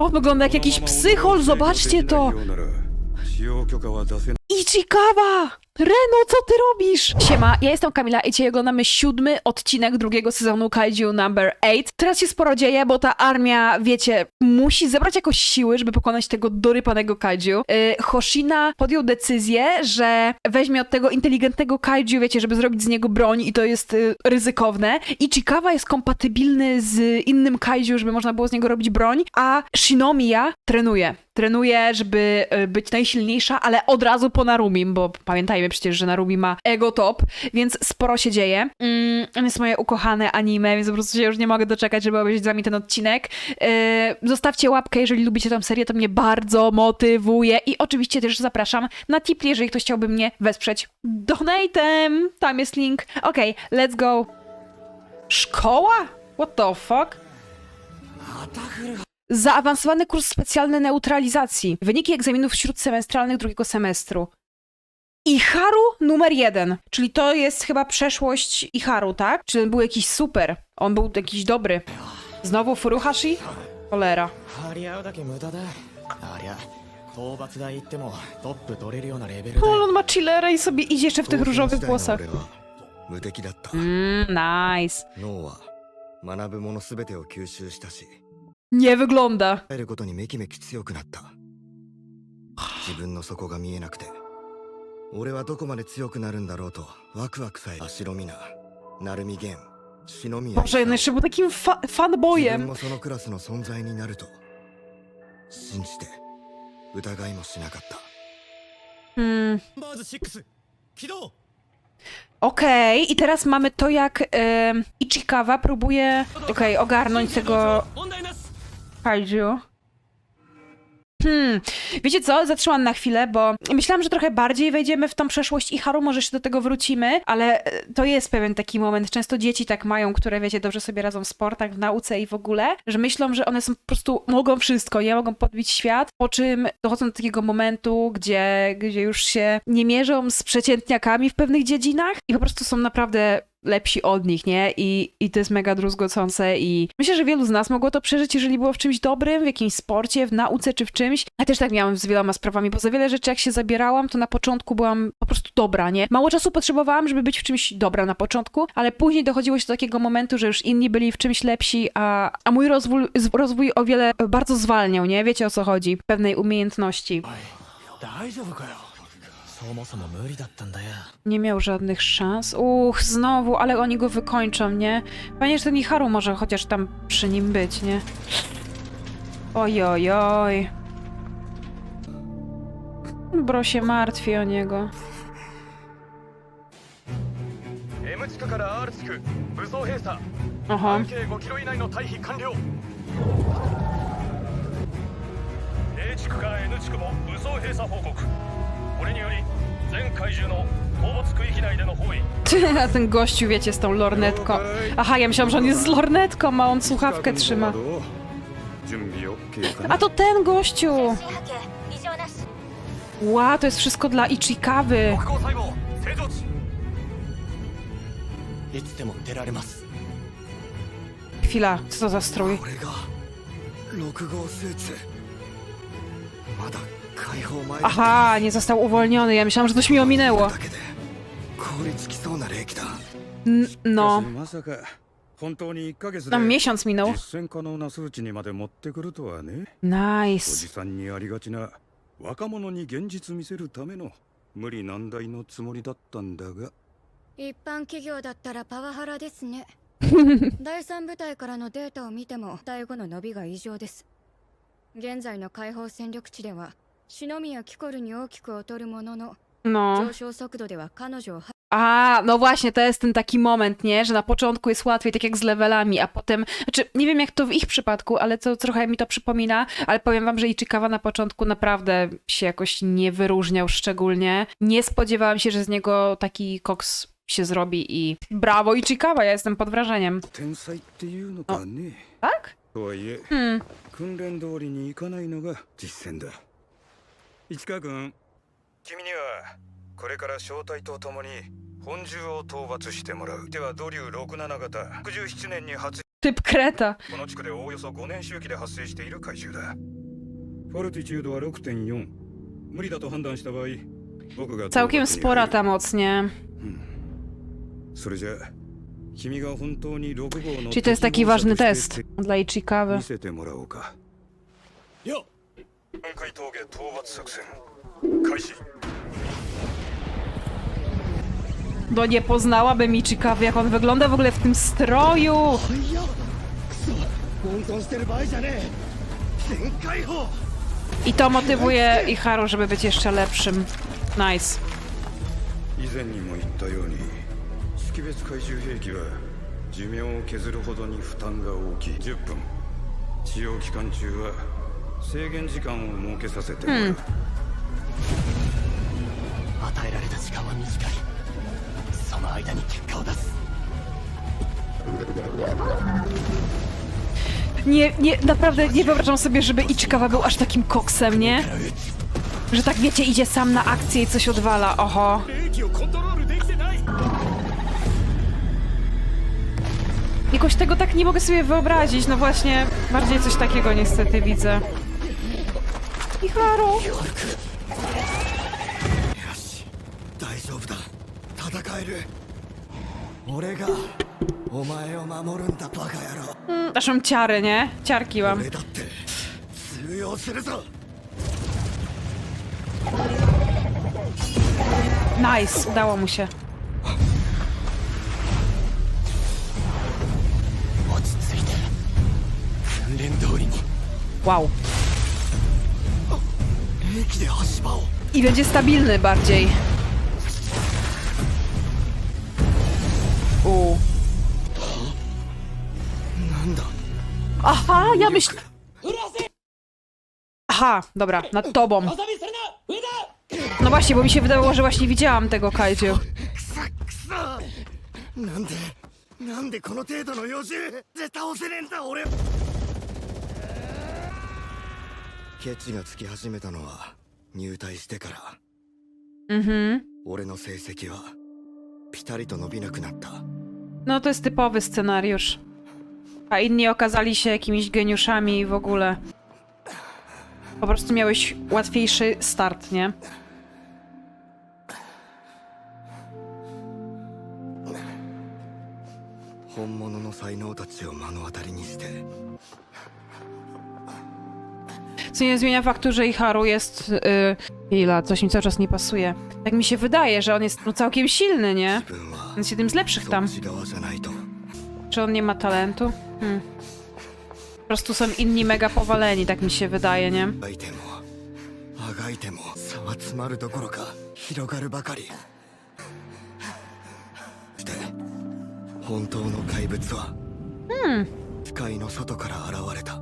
O, wygląda jak jakiś psychol, zobaczcie to! Ichikawa! Reno, co ty robisz? Siema, ja jestem Kamila i dzisiaj oglądamy siódmy odcinek drugiego sezonu Kaiju Number 8. Teraz się sporo dzieje, bo ta armia, wiecie, musi zebrać jakoś siły, żeby pokonać tego dorypanego Kaiju. Yy, Hoshina podjął decyzję, że weźmie od tego inteligentnego Kaiju, wiecie, żeby zrobić z niego broń i to jest y, ryzykowne. Ichikawa jest kompatybilny z innym Kaiju, żeby można było z niego robić broń, a Shinomiya trenuje. Trenuje, żeby y, być najsilniejsza, ale od razu po Narumim, bo pamiętajmy przecież, że Narumi ma ego top, więc sporo się dzieje. Mm, jest moje ukochane anime, więc po prostu się już nie mogę doczekać, żeby obejrzeć z wami ten odcinek. Yy, zostawcie łapkę, jeżeli lubicie tę serię, to mnie bardzo motywuje i oczywiście też zapraszam na Tipli, jeżeli ktoś chciałby mnie wesprzeć donatem. Tam jest link. Okej, let's go. Szkoła? What the fuck? Zaawansowany kurs specjalny neutralizacji. Wyniki egzaminów śródsemestralnych drugiego semestru. Iharu numer jeden, czyli to jest chyba przeszłość Iharu, tak? Czyli on był jakiś super, on był jakiś dobry. Znowu Furuhashi? Cholera. No, on ma chillera i sobie idzie jeszcze w tych różowych włosach. Mmm, nice. No. Nie wygląda. 得ることにめきめき強くなった。自分の底が見えなくて。俺はどこまで強くなるんだろうとワクワクさえ。白みな。成海源篠宮 Boże, on jeszcze był takim fa 自分 fanboyem. もそのクラスの存在になると。信じて。疑いもしなかった。Hmm. バーズ6起動。Okej, i teraz mamy to, jak em, Ichikawa próbuje okej, ogarnąć tego 問題なし Kaiju. Hmm, wiecie co? Zatrzymam na chwilę, bo myślałam, że trochę bardziej wejdziemy w tą przeszłość Iharu, może jeszcze do tego wrócimy, ale e, to jest pewien taki moment. Często dzieci tak mają, które wiecie, dobrze sobie radzą w sportach, w nauce i w ogóle, że myślą, że one są po prostu, mogą wszystko, nie mogą podbić świat, po czym dochodzą do takiego momentu, gdzie, gdzie już się nie mierzą z przeciętniakami w pewnych dziedzinach i po prostu są naprawdę lepsi od nich, nie? I, I to jest mega druzgocące i myślę, że wielu z nas mogło to przeżyć, jeżeli było w czymś dobrym, w jakimś sporcie, w nauce czy w czymś. Ja też tak miałam z wieloma sprawami, bo za wiele rzeczy jak się zabierałam, to na początku byłam po prostu dobra, nie? Mało czasu potrzebowałam, żeby być w czymś dobra na początku, ale później dochodziło się do takiego momentu, że już inni byli w czymś lepsi, a, a mój rozwój, z- rozwój o wiele e, bardzo zwalniał, nie? Wiecie o co chodzi? Pewnej umiejętności. 大丈夫かよ nie miał żadnych szans. Uch, znowu, ale oni go wykończą, nie? Panie, że ten Iharu może chociaż tam przy nim być, nie? Oj, oj, oj. Bro się martwi o niego. Aha. 半径5キロ以内の退避完了 A 地区から N 地区も武装閉鎖報告これにより全怪獣の討伐区域内での包囲 A ten gościu, wiecie, z tą lornetką. Aha, ja myślałam, że on jest z lornetką, a on słuchawkę trzyma. 準備 OK かな A to ten gościu! 波形異常なし Ła, to jest wszystko dla Ichikawy. 北高細胞正常値いつでも出られます Chwila, co to za strój? これが6号スーツまだ解放前だ Aha, nie został uwolniony. Ja myślałam, że coś mi ominęło. だけで凍りつきそうな冷気だ N no, まさか本当に1ヶ月で no miesiąc minął. 実践可能な数値にまで持ってくるとはねお Nice. じさんにありがちな若者に現実見せるための無理難題のつもりだったんだが一般企業だったらパワハラですね第三部隊からのデータを見ても第5の伸びが異常です現在の解放戦力値では 篠宮キコルに大きく劣るものの No. 上昇速度では彼女をは A, no właśnie, to jest ten taki moment, nie? Że na początku jest łatwiej, tak jak z levelami, a potem. Znaczy, nie wiem jak to w ich przypadku, ale to trochę mi to przypomina, ale powiem wam, że Ichikawa na początku naprawdę się jakoś nie wyróżniał szczególnie. Nie spodziewałam się, że z niego taki koks się zrobi i brawo Ichikawa, ja jestem pod wrażeniem. 天才っていうのかね Tak? とはいえ Hmm. 訓練通りにいかないのが実践だ 市川君。君にはこれから小隊と共に本獣を討伐してもらう。ではドリュー67型67年に発 Typ kreta. この地区でおおよそ5年周期で発生している怪獣だ。フォルティチュードは6.4無理だと判断した場合僕が Całkiem spora ta? それじゃ君が本当に6号の Czyli to jest taki ważny. 見せてもらおうか。よ雲海峠討伐作戦開始 No nie poznałabym Ichikawy, jak on wygląda w ogóle w tym stroju. 混沌してる場合じゃねえ全開放 I to motywuje Iharu, żeby być jeszcze lepszym. Nice. 以前にも言ったように識別怪獣兵器は寿命を削るほどに負担が大きい10分使用期間中は 制限時間を設けさせてもらう、与えられた時間は短いその間に結果を出す Nie, nie, naprawdę nie wyobrażam sobie, żeby Ichikawa był aż takim koksem, nie? Że tak wiecie, idzie sam na akcję i coś odwala, oho. 兵器をコントロールできてない Jakoś tego tak nie mogę sobie wyobrazić, no właśnie, bardziej coś takiego niestety widzę. イフアローよし大丈夫だ。戦える。俺がお前を守るんだバカ野郎。うん私もチャーレね。チャーキーは。俺だって通用するぞ。ナイスダワム落ち着いて。訓練通りに。わお、I będzie stabilny bardziej. U. Aha, ja myślę... Aha, dobra, nad tobą. No właśnie, bo mi się wydawało, że właśnie widziałam tego kaidziu. ケチがつき始めたのは入隊してから Mhm. 俺の成績はピタリと伸びなくなった No to jest typowy scenariusz. A inni okazali się jakimiś geniuszami i w ogóle. Po prostu miałeś łatwiejszy start, nie? Co nie zmienia faktu, że Iharu jest. Yy, Ila, coś mi cały czas nie pasuje. Tak mi się wydaje, że on jest no, całkiem silny, nie? 自分は On jest jednym z lepszych そっ tam. ち側じゃないと Czy on nie ma talentu? Hmm. Po prostu są inni mega powaleni, tak mi się wydaje, nie? あいてもあがいても差は詰まるどころか広がるばかりして本当の怪物は Hmm. スカイの外から現れた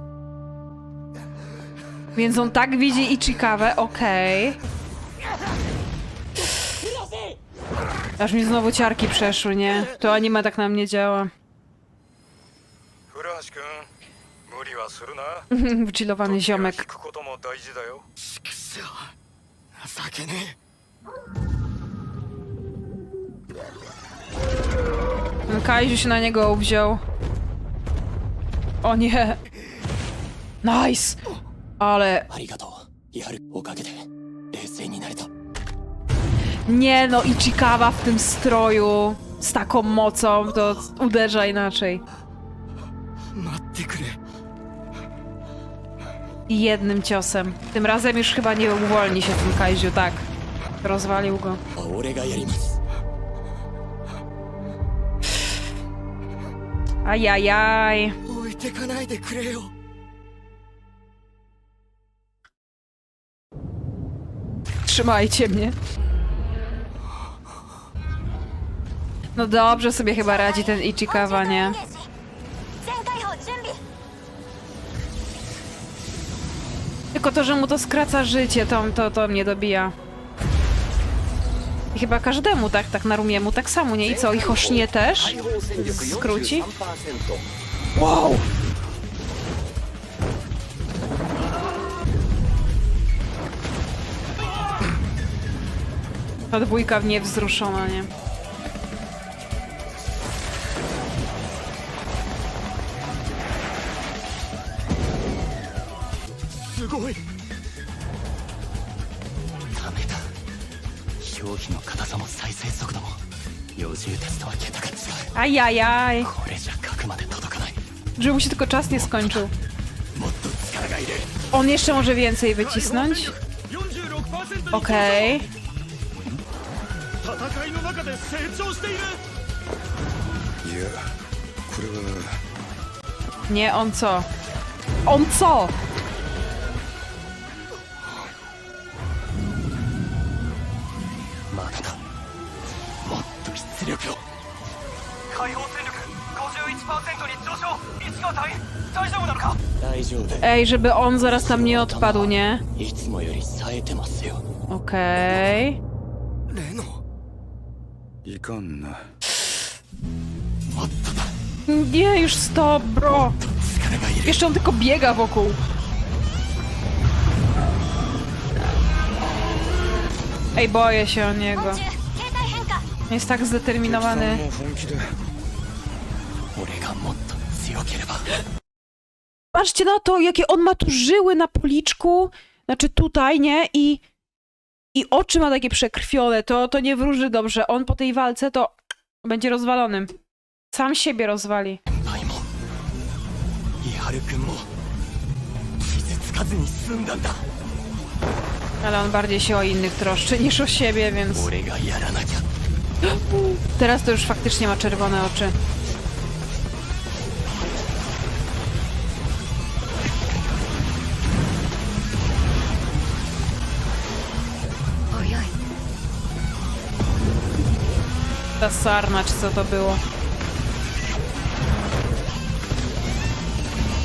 więc on tak widzi i ciekawe, okej. Okay. Aż mi znowu ciarki przeszły, nie? To anima tak na mnie działa. Wchillowany ziomek. Kaizu się na niego wziął. O nie. Nice! Ale... Nie no, i Ichikawa w tym stroju z taką mocą, to uderza inaczej. I jednym ciosem. Tym razem już chyba nie uwolni się ten Kaiziu, tak. Rozwalił go. Ajajaj. Trzymajcie mnie. No dobrze sobie chyba radzi ten Ichikawa, nie? Tylko to, że mu to skraca życie, to, to, to mnie dobija. I chyba każdemu tak, tak na rumiemu tak samo, nie? I co? I Hosznie też skróci? Wow! Ta dwójka w nie wzruszona, nie? Ajajaj. Żeby mu się tylko czas nie skończył. On jeszcze może więcej wycisnąć. Okej. Okay. 戦いの中で成長しているいやこれは Nie, on co? On co? まだだもっと出力を解放戦力51%に上昇市川隊大丈夫なのか大丈夫 Ej, żeby on zaraz tam nie odpadł, nie? いつもより冴えてますよ Okej. Nie, już stop, bro. Jeszcze on tylko biega wokół. Ej, boję się o niego. Jest tak zdeterminowany. Patrzcie na to, jakie on ma tu żyły na policzku. Znaczy tutaj, nie? I i oczy ma takie przekrwione. To, to nie wróży dobrze. On po tej walce to będzie rozwalonym. Sam siebie rozwali. 先輩も伊原君も傷つかずに済んだんだ Ale on bardziej się o innych troszczy niż o siebie, więc... 俺がやらなきゃ Teraz to już faktycznie ma czerwone oczy. ta sarna, czy co to było.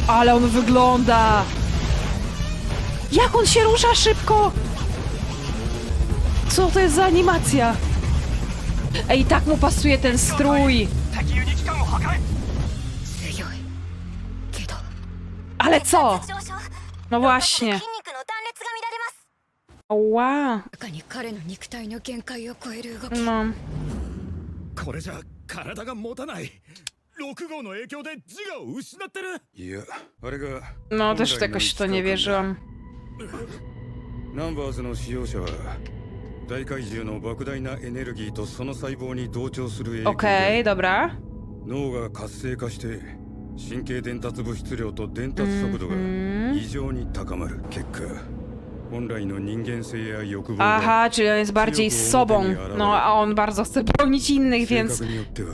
Ale on wygląda! Jak on się rusza szybko! Co to jest za animacja? Ej, tak mu pasuje ten strój! Ale co? No właśnie. Ła. No. これじゃ体が持たない6号の影響で自我を失ってるいやあれが No, też to nie wierzyłam. ナンバーズの使用者は大怪獣の莫大なエネルギーとその細胞に同調する影響で dobra. 脳が活性化して神経伝達物質量と伝達速度が異常に高まる結果 Aha, czyli on jest bardziej z sobą. No, a on bardzo chce bronić innych, 性 więc... 格によっては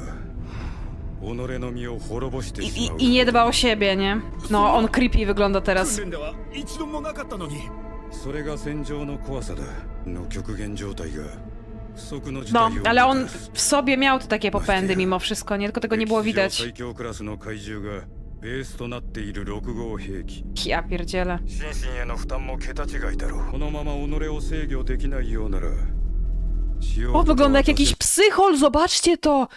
己の身を滅ぼしてし I, まう i, I nie dba o siebie, nie? No, on creepy wygląda teraz. 訓練では一度もなかったのにそれが戦場の怖さだの極限状態が不測の事 No, 態を ale on もたらす w sobie miał te takie popędy mimo wszystko, nie? Tylko tego nie było 歴史上 widać. 最強クラスの怪獣がベースとなっている6号兵器 Ja pierdzielę. 心身への負担も桁違いだろうこのまま己を制御できないようなら使用 O, wygląda jak jakiś psychol, zobaczcie to!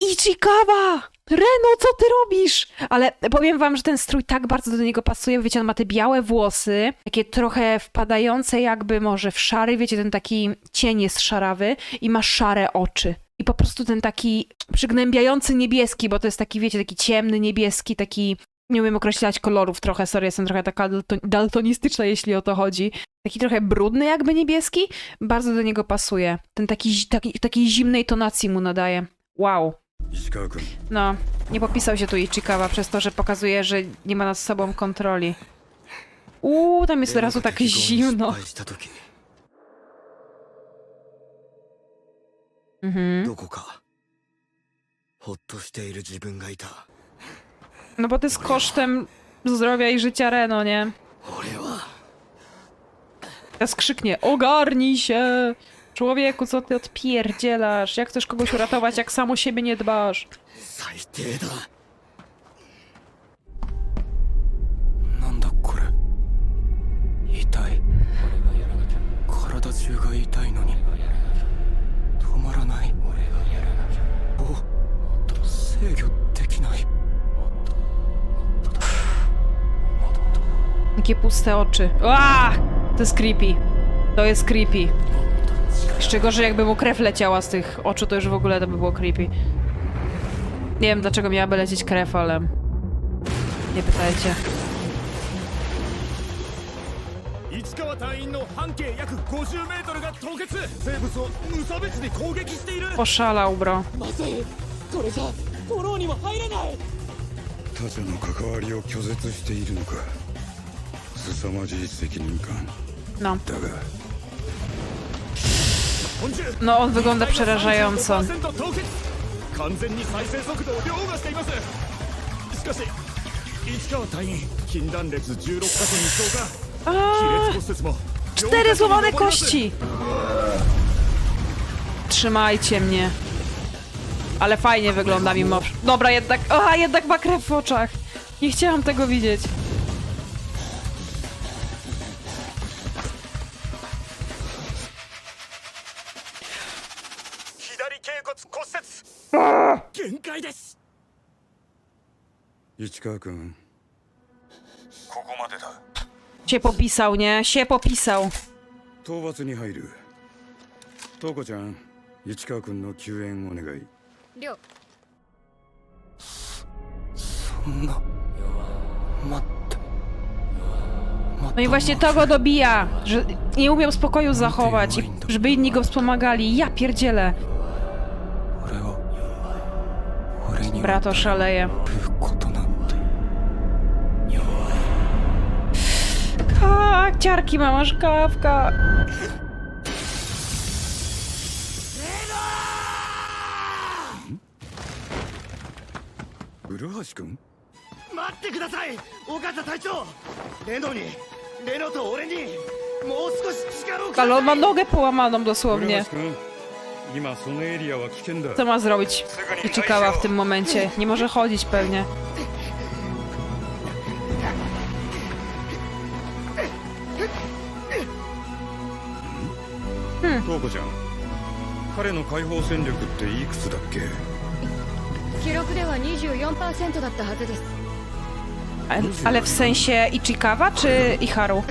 Ichikawa! Reno, co ty robisz? Ale powiem wam, że ten strój tak bardzo do niego pasuje, wiecie, on ma te białe włosy, takie trochę wpadające jakby może w szary, wiecie, ten taki cień jest szarawy i ma szare oczy. i po prostu ten taki przygnębiający niebieski, bo to jest taki, wiecie, taki ciemny niebieski, taki nie umiem określać kolorów trochę, sorry, jestem trochę taka daltonistyczna, jeśli o to chodzi. Taki trochę brudny jakby niebieski, bardzo do niego pasuje. Ten taki, taki takiej zimnej tonacji mu nadaje. Wow. No, nie popisał się tu Ichikawa przez to, że pokazuje, że nie ma nad sobą kontroli. Uuu, tam jest od razu tak zimno. Mhm. どこかほっとしている自分がいた No bo to jest kosztem zdrowia i życia Reno, nie? 俺は Teraz krzyknie, ogarnij się! Człowieku, co ty odpierdzielasz? Jak chcesz kogoś uratować, jak sam o siebie nie dbasz? 最低だなんだこれ痛い体中が痛いのに 止まらないお制御できない Takie puste oczy. Ua! To jest creepy. To jest creepy. Jeszcze gorzej jakby mu krew leciała z tych oczu, to już w ogóle to by było creepy. Nie wiem dlaczego miałaby lecieć krew, ale... Nie pytajcie. の半径約50メートルが凍結。生物を無差別に攻撃している。Poszalał, bro. まずい。これじゃフォローにも入れない。他者の関わりを拒絶しているのか。凄まじい責任感。No. だが。No, on wygląda przerażająco. 25%凍結完全に再生速度を凌駕しています。しかし市川隊員筋断裂16箇所に消化 A, 亀裂骨折も cztery złamane kości! Trzymajcie mnie. Ale fajnie wygląda mimo... Dobra, jednak... A, jednak ma krew w oczach. Nie chciałam tego widzieć. 左 Się popisał, nie? Się popisał. 討伐に入る東子ちゃん市川君の救援お願いりょうそんな待って No i właśnie to go dobija, że nie umiał spokoju zachować, i żeby inni go wspomagali. Ja pierdzielę. 俺を俺に Brato szaleje. るこ A, ciarki mama szkawka. 古橋君待ってください尾形隊長レノにレノと俺にもう少し力をくだ Ale on さ ma い nogę połamaną 古 dosłownie. 橋君今そのエリアは危険だ Co ma zrobić? Ichikawa w tym momencie. Nie może chodzić pewnie. 東子ちゃん彼の解放戦力っていくつだっけ？記録では24%だったはずです Ale w sensie Ichikawa czy Iharu?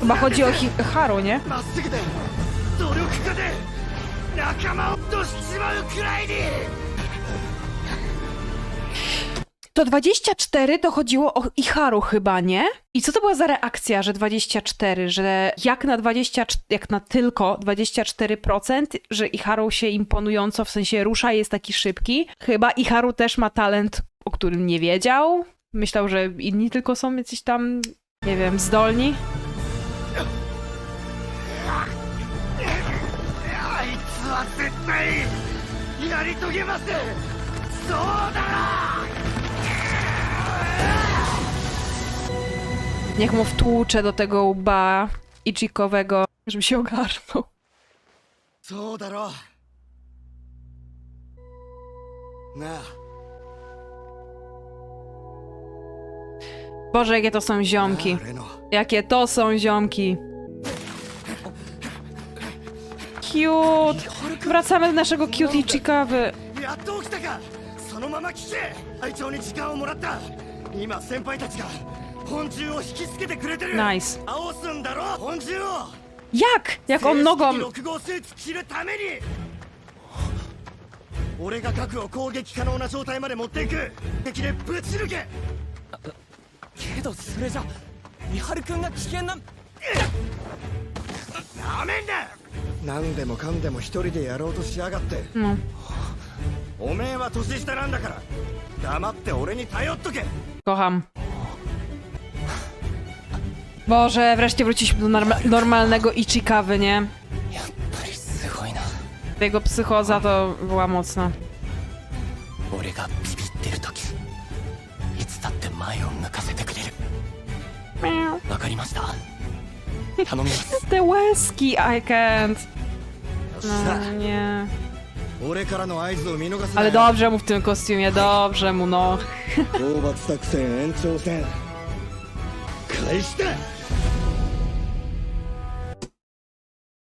Chyba chodzi o Hi Haru, nie? まっすぐで努力家で仲間をとしちまうくらいに To 24 to chodziło o Iharu chyba, nie? I co to była za reakcja, że 24, że jak na 20, jak na tylko 24%, że Iharu się imponująco, w sensie rusza, jest taki szybki. Chyba Iharu też ma talent, o którym nie wiedział. Myślał, że inni tylko są jacyś tam, nie wiem, zdolni. あいつは絶対やり遂げますそうだ Niech mu wtłucze do tego łba Ichikowego, żeby się ogarnął. そうだろなあ Boże, jakie to są ziomki. レノ Jakie to są ziomki. Cute. Wracamy do naszego cute i ciekawy. やっと起きたかそのまま聞け隊長に時間をもらった今先輩たちが 本獣を引きつけてくれてる。Nice. 倒すんだろ？本獣を。Jak? Jak on nogą... 6号スーツ着るために。俺が核を攻撃可能な状態まで持っていく。敵でぶち抜け。けどそれじゃ伊原くんが危険な。なめんな！何でもかんでも一人でやろうとしやがって。No. おめえは年下なんだから。黙って俺に頼っとけ。Kocham. Boże, wreszcie wróciliśmy do norma normalnego Ichikawy, nie? Jego psychoza to była mocna. Te łezki, I can't. No, nie. Ale dobrze mu w tym kostiumie, dobrze mu, no. 討伐作戦延長戦開始だ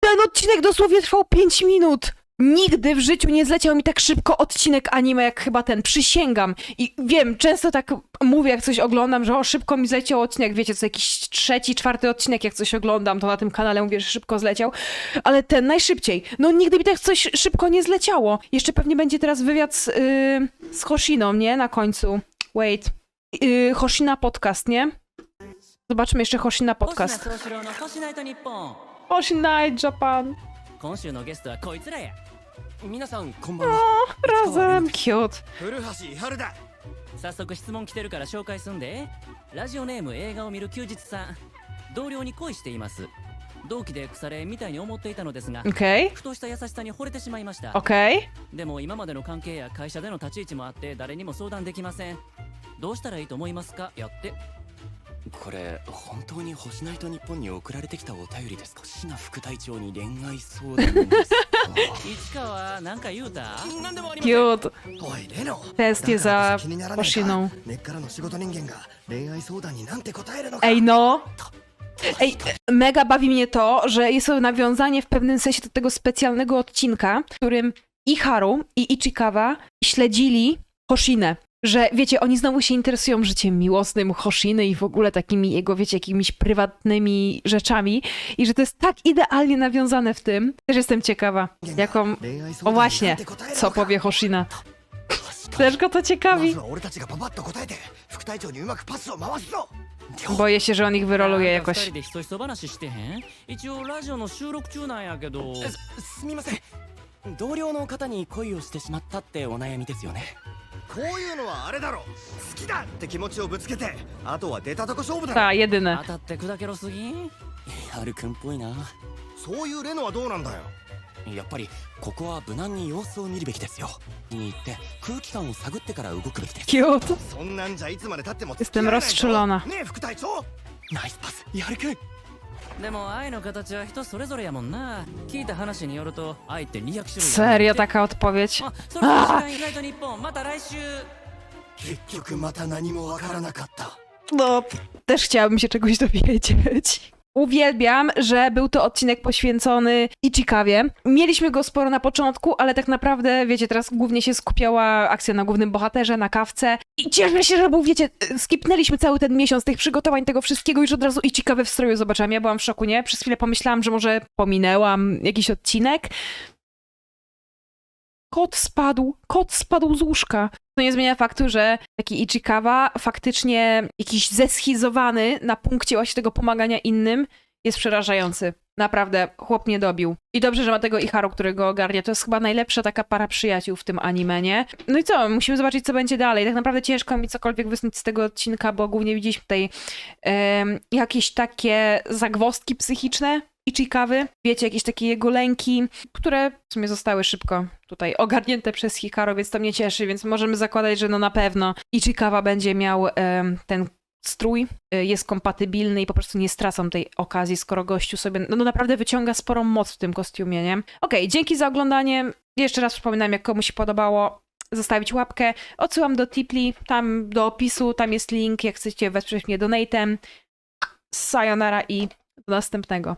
Ten odcinek dosłownie trwał 5 minut. Nigdy w życiu nie zleciał mi tak szybko odcinek anime jak chyba ten, przysięgam. I wiem, często tak mówię, jak coś oglądam, że o, szybko mi zleciał odcinek, wiecie, co jakiś trzeci, czwarty odcinek, jak coś oglądam, to na tym kanale mówię, że szybko zleciał, ale ten najszybciej. No nigdy mi tak coś szybko nie zleciało. Jeszcze pewnie będzie teraz wywiad z, yy, z Hoshiną, nie? Na końcu. Wait. Yy, Hoshina podcast, nie? Zobaczmy jeszcze Hoshina podcast. 星名総四郎の星ナイト日本 Hoshinai Japan. 今週のゲストはこいつらや皆さんこんばんは Razem. Cute. 古橋伊春だ早速質問来てるから紹介すんでラジオネーム映画を見る休日さん同僚に恋しています同期で腐れみたいに思っていたのですが Okej. ふとした優しさに惚れてしまいました Okej. でも今までの関係や会社での立ち位置もあって誰にも相談できませんどうしたらいいと思いますかやってこれ本当に星ナイト日本に送られてきたお便りですか椎名副隊長に恋愛相談ですか市川なんか言うた何でもありません Cute. おいレノ Testy だからこ za そ気にならないか Hoshiną. 根っからの仕事人間が恋愛相談になんて答えるのか Ej, no. Ej, mega bawi mnie to, że jest to nawiązanie w pewnym sensie do tego specjalnego odcinka, w którym i Haru, i Ichikawa śledzili Hoshinę. że wiecie, oni znowu się interesują życiem miłosnym Hoshiny i w ogóle takimi jego, wiecie, jakimiś prywatnymi rzeczami i że to jest tak idealnie nawiązane w tym. Też jestem ciekawa, jaką... O właśnie, co powie Hoshina. Też go to ciekawi. Boję się, że on ich wyroluje jakoś. こういうのはあれだろ。好きだって気持ちをぶつけてあとは出たとこ勝負だろ。Ta, jedyne. 当たって砕けろすぎんハルくんっぽいな。そういうレノはどうなんだよ。やっぱりここは無難に様子を見るべきですよ。に行って空気感を探ってから動くべきです。Cute. そんなんじゃいつまでたっても Jestem 付き合えないぞ。rozczulona. ねえ副隊長。ナイスパス。やるくんでも愛の形は人それぞれやもんな。聞いた話によると愛って200種類。Serio taka odpowiedź? あそれでは時間意外と日本。また来週。結局また何もわからなかった。No, też chciałabym się czegoś dowiedzieć. Uwielbiam, że był to odcinek poświęcony Ichikawie. Mieliśmy go sporo na początku, ale tak naprawdę, wiecie, teraz głównie się skupiała akcja na głównym bohaterze, na kawce. I cieszę się, że był, wiecie, skipnęliśmy cały ten miesiąc tych przygotowań, tego wszystkiego, już od razu Ichikawe w stroju zobaczyłam. Ja byłam w szoku, nie? Przez chwilę pomyślałam, że może pominęłam jakiś odcinek. Kot spadł, kot spadł z łóżka. To nie zmienia faktu, że taki Ichikawa faktycznie jakiś zeschizowany na punkcie właśnie tego pomagania innym jest przerażający. Naprawdę, chłop nie dobił. I dobrze, że ma tego Iharu, który go ogarnia. To jest chyba najlepsza taka para przyjaciół w tym anime, nie? No i co? Musimy zobaczyć, co będzie dalej. Tak naprawdę ciężko mi cokolwiek wysnuć z tego odcinka, bo głównie widzieliśmy tutaj em, jakieś takie zagwozdki psychiczne Ichikawy. Wiecie, jakieś takie jego lęki, które w sumie zostały szybko tutaj ogarnięte przez Hikaru, więc to mnie cieszy, więc możemy zakładać, że no na pewno Ichikawa będzie miał ten strój, y, jest kompatybilny i po prostu nie stracą tej okazji, skoro gościu sobie no, no naprawdę wyciąga sporą moc w tym kostiumie, nie? Okej, dzięki za oglądanie. Jeszcze raz przypominam, jak komuś się podobało, zostawić łapkę. Odsyłam do Tipli, tam do opisu, tam jest link, jak chcecie wesprzeć mnie donatem. Sayonara i do następnego.